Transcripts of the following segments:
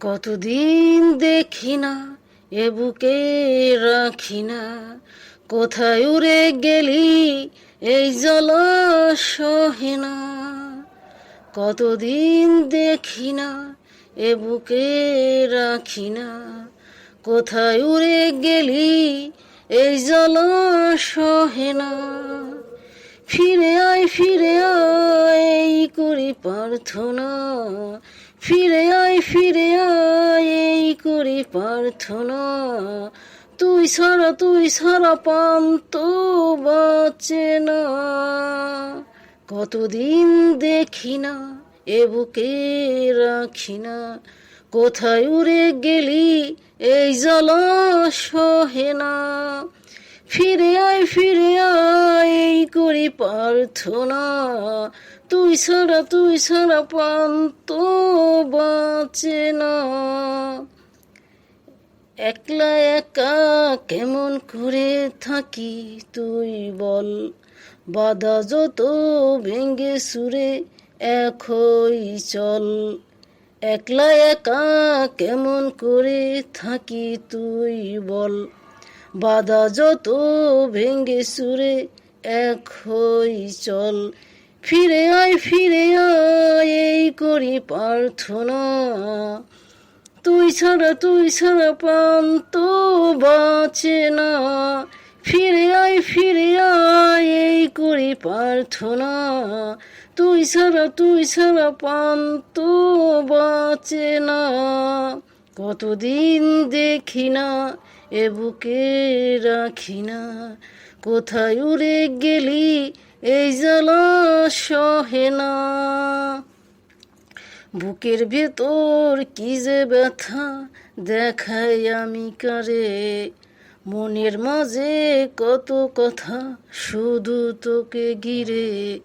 কতদিন দেখি না এ বুকে রাখি না কোথায় উড়ে গেলি, এই জল সহে না কতদিন দেখি না এ বুকে রাখি না কোথায় উড়ে গেলি, এই জল সহে না ফিরে আয় ফিরে আয় করি প্রার্থনা। ফিরে আয় ফিরে আয়, এই করি প্রার্থনা। তুই ছাড়া তুই ছাড়া পান্ত বাঁচে না। কতদিন দেখি না, এ বুকে রাখি না। কোথায় উড়ে গেলি, এই জল সহে না। ফিরে আয় ফিরে আয়, এই করি প্রার্থনা। তুই ছাড়া তুই ছাড়া পান্ত বাঁচে না। একলা একা কেমন করে থাকি তুই বল। বাধা যত ভেঙ্গে সুরে একই চল। একলা একা কেমন করে থাকি তুই বল। বাধা যত ভেঙ্গে সুরে এক হই চল। ফিরে আয় ফিরে আয়, এই করি প্রার্থনা। তুই ছাড়া তুই ছাড়া পান্ত বাঁচে না। ফিরে আয় ফিরে আয়, এই করি প্রার্থনা। তুই ছাড়া তুই ছাড়া পান্ত বাঁচে না। কতদিন দেখি না, এ বুকে রাখি না। কোথায় উড়ে গেলি এই জ্বালা সহে না। বুকের ভেতর কি যে ব্যথা দেখাই আমি কারে। মনের মাঝে কত কথা শুধু তোকে ঘিরে।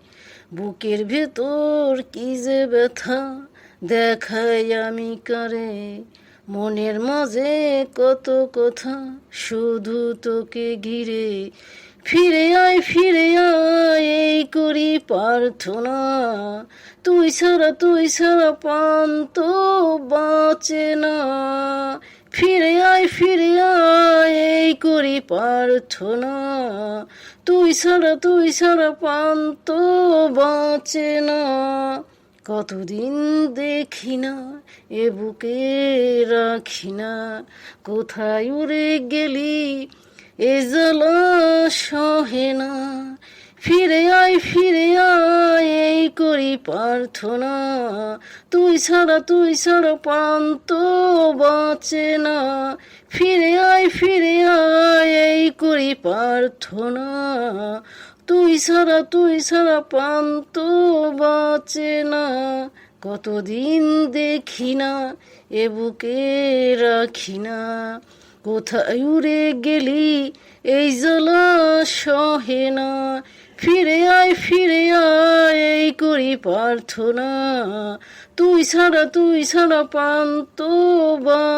বুকের ভেতর কি যে ব্যথা দেখাই আমি কারে। মনের মাঝে কত কথা শুধু তোকে ঘিরে। ফিরে আয় ফিরে আয়, এই করি প্রার্থনা। তুই ছাড়া তুই ছাড়া পান্ত বাঁচে না। ফিরে আয় ফিরে আয়, এই করি প্রার্থনা। তুই ছাড়া তুই ছাড়া পান্ত বাঁচে না। কতদিন দেখি না, এ বুকে রাখি না। কোথায় উড়ে গেলি এ সহে না। ফিরে আয় ফিরে আয়, এই করি প্রার্থনা। তুই ছাড়া তুই ছাড়া পান্ত বাঁচে না। ফিরে আয় ফিরে আয়, এই করি প্রার্থনা। তুই ছাড়া তুই ছাড়া পান্ত বাঁচে না। কতদিন দেখি না, এ বুকে রাখি না। কোথায় উড়ে গেলি? এই জল সহে না। ফিরে আয় ফিরে আয়, এই করি প্রার্থনা। তুই ছাড়া তুই ছাড়া পান্ত বাঁচ